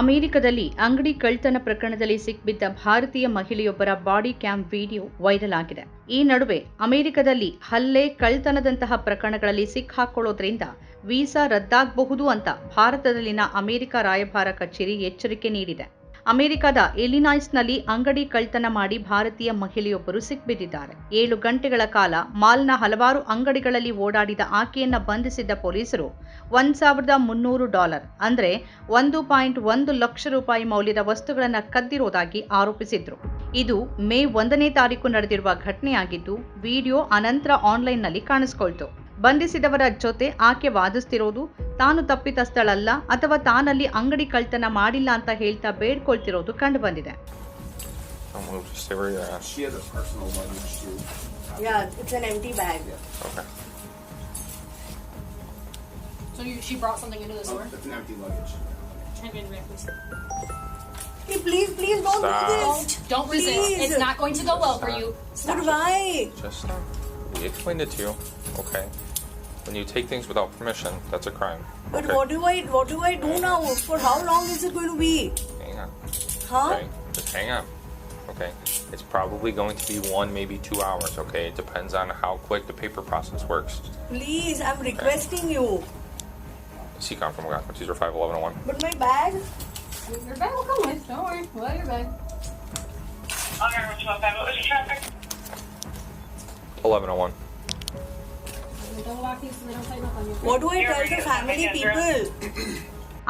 ಅಮೆರಿಕದಲ್ಲಿ ಅಂಗಡಿ ಕಳ್ತನ ಪ್ರಕರಣದಲ್ಲಿ ಸಿಕ್ಬಿದ್ದ ಭಾರತೀಯ ಮಹಿಳೆಯೊಬ್ಬರ ಬಾಡಿ ಕ್ಯಾಮ್ ವಿಡಿಯೋ ವೈರಲ್ ಆಗಿದೆ. ಈ ನಡುವೆ ಅಮೆರಿಕದಲ್ಲಿ ಹಲ್ಲೆ ಕಳ್ತನದಂತಹ ಪ್ರಕರಣಗಳಲ್ಲಿ ಸಿಕ್ಕಾಕೊಳ್ಳೋದ್ರಿಂದ ವೀಸಾ ರದ್ದಾಗಬಹುದು ಅಂತ ಭಾರತದಲ್ಲಿನ ಅಮೆರಿಕ ರಾಯಭಾರ ಕಚೇರಿ ಎಚ್ಚರಿಕೆ ನೀಡಿದೆ. ಅಮೆರಿಕದ ಎಲಿನಾಯ್ಸ್ನಲ್ಲಿ ಅಂಗಡಿ ಕಳ್ತನ ಮಾಡಿ ಭಾರತೀಯ ಮಹಿಳೆಯೊಬ್ಬರು ಸಿಕ್ಬಿದ್ದಿದ್ದಾರೆ. ಏಳು ಗಂಟೆಗಳ ಕಾಲ ಮಾಲ್ನ ಹಲವಾರು ಅಂಗಡಿಗಳಲ್ಲಿ ಓಡಾಡಿದ ಆಕೆಯನ್ನ ಬಂಧಿಸಿದ್ದ ಪೊಲೀಸರು ಒಂದ್ ಸಾವಿರದ ಮುನ್ನೂರು ಡಾಲರ್ ಅಂದ್ರೆ ಒಂದು ಪಾಯಿಂಟ್ ಒಂದು ಲಕ್ಷ ರೂಪಾಯಿ ಮೌಲ್ಯದ ವಸ್ತುಗಳನ್ನು ಕದ್ದಿರೋದಾಗಿ ಆರೋಪಿಸಿದ್ರು. ಇದು ಮೇ ಒಂದನೇ ತಾರೀಕು ನಡೆದಿರುವ ಘಟನೆಯಾಗಿದ್ದು, ವಿಡಿಯೋ ಅನಂತರ ಆನ್ಲೈನ್ನಲ್ಲಿ ಕಾಣಿಸ್ಕೊಳ್ತು. ಬಂಧಿಸಿದವರ ಜೊತೆ ಆಕೆ ವಾದಿಸ್ತಿರೋದು? ತಾನು ತಪ್ಪಿತಸ್ಥಳಲ್ಲ ಅಥವಾ ತಾನಲ್ಲಿ ಅಂಗಡಿ ಕಳ್ತನ ಮಾಡಿಲ್ಲ ಅಂತ ಹೇಳ್ತಾ ಬೇಡ್ಕೊಳ್ತಿರೋದು ಕಂಡು ಬಂದಿದೆ Okay. When you take things without permission, that's a crime. But okay? what do I what do I do now? For how long is it going to be? Hang on, Huh? okay? Just hang on, okay? It's probably going to be one, maybe two hours, okay? It depends on how quick the paper process works. Please, I'm requesting you. CCOM from Wisconsin, these are 51101. But my bag? Your bag will come with. Don't worry. We'll have your bag. Okay, which one? What was your traffic? 1101.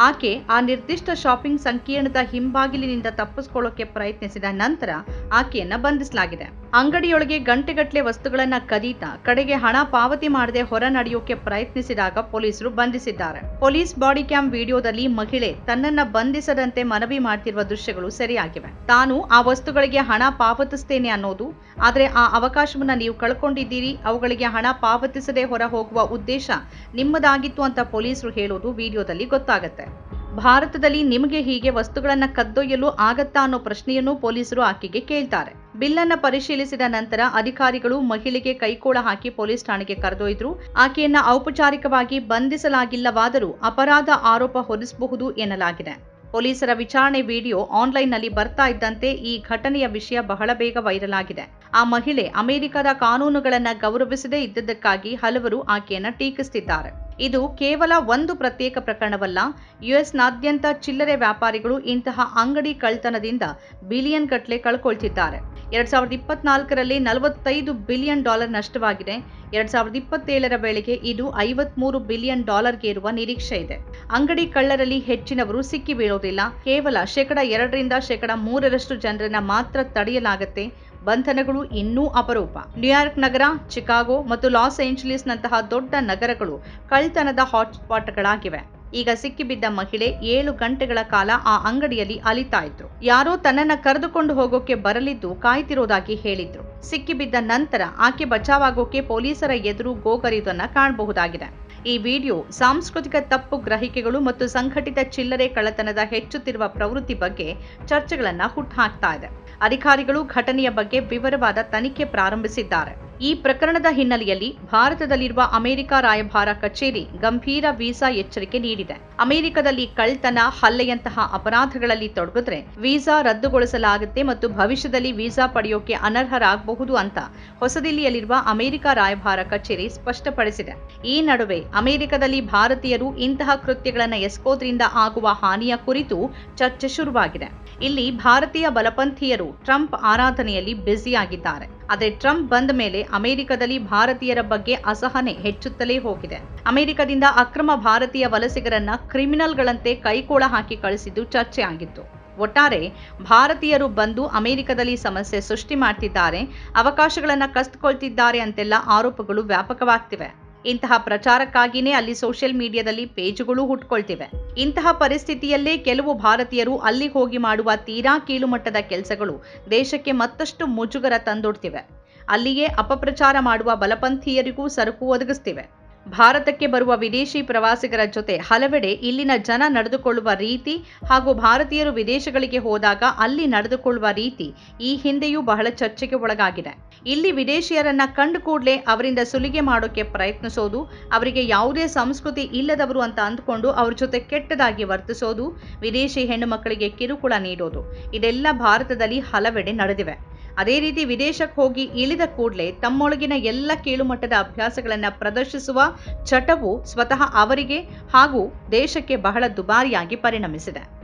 ಆಕೆ ಆ ನಿರ್ದಿಷ್ಟ shopping ಸಂಕೀರ್ಣದ ಹಿಂಬಾಗಿಲಿನಿಂದ ತಪ್ಪಿಸಿಕೊಳ್ಳೋಕೆ ಪ್ರಯತ್ನಿಸಿದ ನಂತರ ಆಕೆಯನ್ನ ಬಂಧಿಸಲಾಗಿದೆ. ಅಂಗಡಿಯೊಳಗೆ ಗಂಟೆಗಟ್ಟಲೆ ವಸ್ತುಗಳನ್ನ ಕದೀತಾ ಕಡೆಗೆ ಹಣ ಪಾವತಿ ಮಾಡದೆ ಹೊರ ನಡೆಯೋಕೆ ಪ್ರಯತ್ನಿಸಿದಾಗ ಪೊಲೀಸರು ಬಂಧಿಸಿದ್ದಾರೆ. ಪೊಲೀಸ್ ಬಾಡಿ ಕ್ಯಾಮ್ ವಿಡಿಯೋದಲ್ಲಿ ಮಹಿಳೆ ತನ್ನನ್ನ ಬಂಧಿಸದಂತೆ ಮನವಿ ಮಾಡ್ತಿರುವ ದೃಶ್ಯಗಳು ಸರಿಯಾಗಿವೆ. ತಾನು ಆ ವಸ್ತುಗಳಿಗೆ ಹಣ ಪಾವತಿಸ್ತೇನೆ ಅನ್ನೋದು, ಆದರೆ ಆ ಅವಕಾಶವನ್ನ ನೀವು ಕಳ್ಕೊಂಡಿದ್ದೀರಿ, ಅವುಗಳಿಗೆ ಹಣ ಪಾವತಿಸದೆ ಹೊರ ಹೋಗುವ ಉದ್ದೇಶ ನಿಮ್ಮದಾಗಿತ್ತು ಅಂತ ಪೊಲೀಸರು ಹೇಳೋದು ವಿಡಿಯೋದಲ್ಲಿ ಗೊತ್ತಾಗತ್ತೆ. ಭಾರತದಲ್ಲಿ ನಿಮಗೆ ಹೀಗೆ ವಸ್ತುಗಳನ್ನ ಕದ್ದೊಯ್ಯಲು ಆಗತ್ತಾ ಅನ್ನೋ ಪ್ರಶ್ನೆಯನ್ನು ಪೊಲೀಸರು ಆಕೆಗೆ ಕೇಳ್ತಾರೆ. ಬಿಲ್ಲನ್ನ ಪರಿಶೀಲಿಸಿದ ನಂತರ ಅಧಿಕಾರಿಗಳು ಮಹಿಳೆಗೆ ಕೈಕೋಳ ಹಾಕಿ ಪೊಲೀಸ್ ಠಾಣೆಗೆ ಕರೆದೊಯ್ದ್ರು. ಆಕೆಯನ್ನ ಔಪಚಾರಿಕವಾಗಿ ಬಂಧಿಸಲಾಗಿಲ್ಲವಾದರೂ ಅಪರಾಧ ಆರೋಪ ಹೊರಿಸಬಹುದು ಎನ್ನಲಾಗಿದೆ. ಪೊಲೀಸರ ವಿಚಾರಣೆ ವಿಡಿಯೋ ಆನ್ಲೈನ್ನಲ್ಲಿ ಬರ್ತಾ ಇದ್ದಂತೆ ಈ ಘಟನೆಯ ವಿಷಯ ಬಹಳ ಬೇಗ ವೈರಲ್ ಆಗಿದೆ. ಆ ಮಹಿಳೆ ಅಮೆರಿಕದ ಕಾನೂನುಗಳನ್ನು ಗೌರವಿಸದೇ ಇದ್ದದಕ್ಕಾಗಿ ಹಲವರು ಆಕೆಯನ್ನ ಟೀಕಿಸುತ್ತಿದ್ದಾರೆ ಇದು ಕೇವಲ ಒಂದು ಪ್ರತ್ಯೇಕ ಪ್ರಕರಣವಲ್ಲ, ಯುಎಸ್ನಾದ್ಯಂತ ಚಿಲ್ಲರೆ ವ್ಯಾಪಾರಿಗಳು ಇಂತಹ ಅಂಗಡಿ ಕಳ್ತನದಿಂದ ಬಿಲಿಯನ್ ಗಟ್ಟಲೆ ಕಳ್ಕೊಳ್ತಿದ್ದಾರೆ. ಎರಡ್ ಸಾವಿರದ ಇಪ್ಪತ್ನಾಲ್ಕರಲ್ಲಿ ನಲವತ್ತೈದು ಬಿಲಿಯನ್ ಡಾಲರ್ ನಷ್ಟವಾಗಿದೆ. ಎರಡ್ ಸಾವಿರದ ಇಪ್ಪತ್ತೇಳರ ವೇಳೆಗೆ ಇದು ಐವತ್ಮೂರು ಬಿಲಿಯನ್ ಡಾಲರ್ಗೆ ಇರುವ ನಿರೀಕ್ಷೆ ಇದೆ. ಅಂಗಡಿ ಕಳ್ಳರಲ್ಲಿ ಹೆಚ್ಚಿನವರು ಸಿಕ್ಕಿ ಬೀಳೋದಿಲ್ಲ. ಕೇವಲ ಶೇಕಡ ಎರಡರಿಂದ ಶೇಕಡ ಮೂರರಷ್ಟು ಜನರನ್ನ ಮಾತ್ರ ತಡೆಯಲಾಗುತ್ತೆ. ಬಂಧನಗಳು ಇನ್ನೂ ಅಪರೂಪ. ನ್ಯೂಯಾರ್ಕ್ ನಗರ, ಚಿಕಾಗೋ ಮತ್ತು ಲಾಸ್ ಏಂಜಲೀಸ್ನಂತಹ ದೊಡ್ಡ ನಗರಗಳು ಕಳ್ತನದ ಹಾಟ್ಸ್ಪಾಟ್ಗಳಾಗಿವೆ. ಈಗ ಸಿಕ್ಕಿಬಿದ್ದ ಮಹಿಳೆ ಏಳು ಗಂಟೆಗಳ ಕಾಲ ಆ ಅಂಗಡಿಯಲ್ಲಿ ಅಲಿತಾ ಇದ್ರು. ಯಾರೋ ತನ್ನನ್ನ ಕರೆದುಕೊಂಡು ಹೋಗೋಕೆ ಬರಲಿದ್ದು ಕಾಯ್ತಿರೋದಾಗಿ ಹೇಳಿದ್ರು. ಸಿಕ್ಕಿಬಿದ್ದ ನಂತರ ಆಕೆ ಬಚಾವಾಗೋಕೆ ಪೊಲೀಸರ ಎದುರು ಗೋಗರಿದನ್ನ ಕಾಣಬಹುದಾಗಿದೆ. ಈ ವಿಡಿಯೋ ಸಾಂಸ್ಕೃತಿಕ ತಪ್ಪು ಗ್ರಹಿಕೆಗಳು ಮತ್ತು ಸಂಘಟಿತ ಚಿಲ್ಲರೆ ಕಳ್ಳತನದ ಹೆಚ್ಚುತ್ತಿರುವ ಪ್ರವೃತ್ತಿ ಬಗ್ಗೆ ಚರ್ಚೆಗಳನ್ನ ಹುಟ್ಟುಹಾಕ್ತಾ ಇದೆ. ಅಧಿಕಾರಿಗಳು ಘಟನೆಯ ಬಗ್ಗೆ ವಿವರವಾದ ತನಿಖೆ ಪ್ರಾರಂಭಿಸಿದ್ದಾರೆ. ಈ ಪ್ರಕರಣದ ಹಿನ್ನೆಲೆಯಲ್ಲಿ ಭಾರತದಲ್ಲಿರುವ ಅಮೆರಿಕ ರಾಯಭಾರ ಕಚೇರಿ ಗಂಭೀರ ವೀಸಾ ಎಚ್ಚರಿಕೆ ನೀಡಿದೆ. ಅಮೆರಿಕದಲ್ಲಿ ಕಳ್ತನ ಹಲ್ಲೆಯಂತಹ ಅಪರಾಧಗಳಲ್ಲಿ ತೊಡಗಿದ್ರೆ ವೀಸಾ ರದ್ದುಗೊಳಿಸಲಾಗುತ್ತೆ ಮತ್ತು ಭವಿಷ್ಯದಲ್ಲಿ ವೀಸಾ ಪಡೆಯೋಕೆ ಅನರ್ಹರಾಗಬಹುದು ಅಂತ ಹೊಸದಿಲ್ಲಿಯಲ್ಲಿರುವ ಅಮೆರಿಕ ರಾಯಭಾರ ಕಚೇರಿ ಸ್ಪಷ್ಟಪಡಿಸಿದೆ. ಈ ನಡುವೆ ಅಮೆರಿಕದಲ್ಲಿ ಭಾರತೀಯರು ಇಂತಹ ಕೃತ್ಯಗಳನ್ನು ಎಸ್ಕೋದ್ರಿಂದ ಆಗುವ ಹಾನಿಯ ಕುರಿತು ಚರ್ಚೆ ಶುರುವಾಗಿದೆ. ಇಲ್ಲಿ ಭಾರತೀಯ ಬಲಪಂಥೀಯರು ಟ್ರಂಪ್ ಆರಾಧನೆಯಲ್ಲಿ ಬ್ಯುಸಿಯಾಗಿದ್ದಾರೆ. ಆದರೆ ಟ್ರಂಪ್ ಬಂದ ಮೇಲೆ ಅಮೆರಿಕದಲ್ಲಿ ಭಾರತೀಯರ ಬಗ್ಗೆ ಅಸಹನೆ ಹೆಚ್ಚುತ್ತಲೇ ಹೋಗಿದೆ. ಅಮೆರಿಕದಿಂದ ಅಕ್ರಮ ಭಾರತೀಯ ವಲಸಿಗರನ್ನ ಕ್ರಿಮಿನಲ್ಗಳಂತೆ ಕೈಕೋಳ ಹಾಕಿ ಕಳಿಸಿದ್ದು ಚರ್ಚೆ ಆಗಿತ್ತು ಒಟ್ಟಾರೆ ಭಾರತೀಯರು ಬಂದು ಅಮೆರಿಕದಲ್ಲಿ ಸಮಸ್ಯೆ ಸೃಷ್ಟಿ ಮಾಡ್ತಿದ್ದಾರೆ, ಅವಕಾಶಗಳನ್ನು ಕಸ್ದುಕೊಳ್ತಿದ್ದಾರೆ ಅಂತೆಲ್ಲ ಆರೋಪಗಳು ವ್ಯಾಪಕವಾಗ್ತಿವೆ. ಇಂತಹ ಪ್ರಚಾರಕ್ಕಾಗಿಯೇ ಅಲ್ಲಿ ಸೋಷಿಯಲ್ ಮೀಡಿಯಾದಲ್ಲಿ ಪೇಜ್ಗಳು ಹುಟ್ಕೊಳ್ತಿವೆ. ಇಂತಹ ಪರಿಸ್ಥಿತಿಯಲ್ಲೇ ಕೆಲವು ಭಾರತೀಯರು ಅಲ್ಲಿ ಹೋಗಿ ಮಾಡುವ ತೀರಾ ಕೀಳುಮಟ್ಟದ ಕೆಲಸಗಳು ದೇಶಕ್ಕೆ ಮತ್ತಷ್ಟು ಮುಜುಗರ ತಂದೊಡ್ತಿವೆ. ಅಲ್ಲಿಯೇ ಅಪಪ್ರಚಾರ ಮಾಡುವ ಬಲಪಂಥೀಯರಿಗೂ ಸರಕು ಒದಗಿಸ್ತಿವೆ. ಭಾರತಕ್ಕೆ ಬರುವ ವಿದೇಶಿ ಪ್ರವಾಸಿಗರ ಜೊತೆ ಹಲವೆಡೆ ಇಲ್ಲಿನ ಜನ ನಡೆದುಕೊಳ್ಳುವ ರೀತಿ ಹಾಗೂ ಭಾರತೀಯರು ವಿದೇಶಗಳಿಗೆ ಹೋದಾಗ ಅಲ್ಲಿ ನಡೆದುಕೊಳ್ಳುವ ರೀತಿ ಈ ಹಿಂದೆಯೂ ಬಹಳ ಚರ್ಚೆಗೆ ಒಳಗಾಗಿದೆ. ಇಲ್ಲಿ ವಿದೇಶಿಯರನ್ನ ಕಂಡು ಕೂಡಲೇ ಅವರಿಂದ ಸುಲಿಗೆ ಮಾಡೋಕೆ ಪ್ರಯತ್ನಿಸೋದು, ಅವರಿಗೆ ಯಾವುದೇ ಸಂಸ್ಕೃತಿ ಇಲ್ಲದವರು ಅಂತ ಅಂದ್ಕೊಂಡು ಅವ್ರ ಜೊತೆ ಕೆಟ್ಟದಾಗಿ ವರ್ತಿಸೋದು, ವಿದೇಶಿ ಹೆಣ್ಣು ಮಕ್ಕಳಿಗೆ ಕಿರುಕುಳ ನೀಡೋದು, ಇದೆಲ್ಲ ಭಾರತದಲ್ಲಿ ಹಲವೆಡೆ ನಡೆದಿವೆ. ಅದೇ ರೀತಿ ವಿದೇಶಕ್ಕೆ ಹೋಗಿ ಇಳಿದ ಕೂಡಲೇ ತಮ್ಮೊಳಗಿನ ಎಲ್ಲ ಕೀಳುಮಟ್ಟದ ಅಭ್ಯಾಸಗಳನ್ನು ಪ್ರದರ್ಶಿಸುವ ಚಟವು ಸ್ವತಃ ಅವರಿಗೆ ಹಾಗೂ ದೇಶಕ್ಕೆ ಬಹಳ ದುಬಾರಿಯಾಗಿ ಪರಿಣಮಿಸಿದೆ.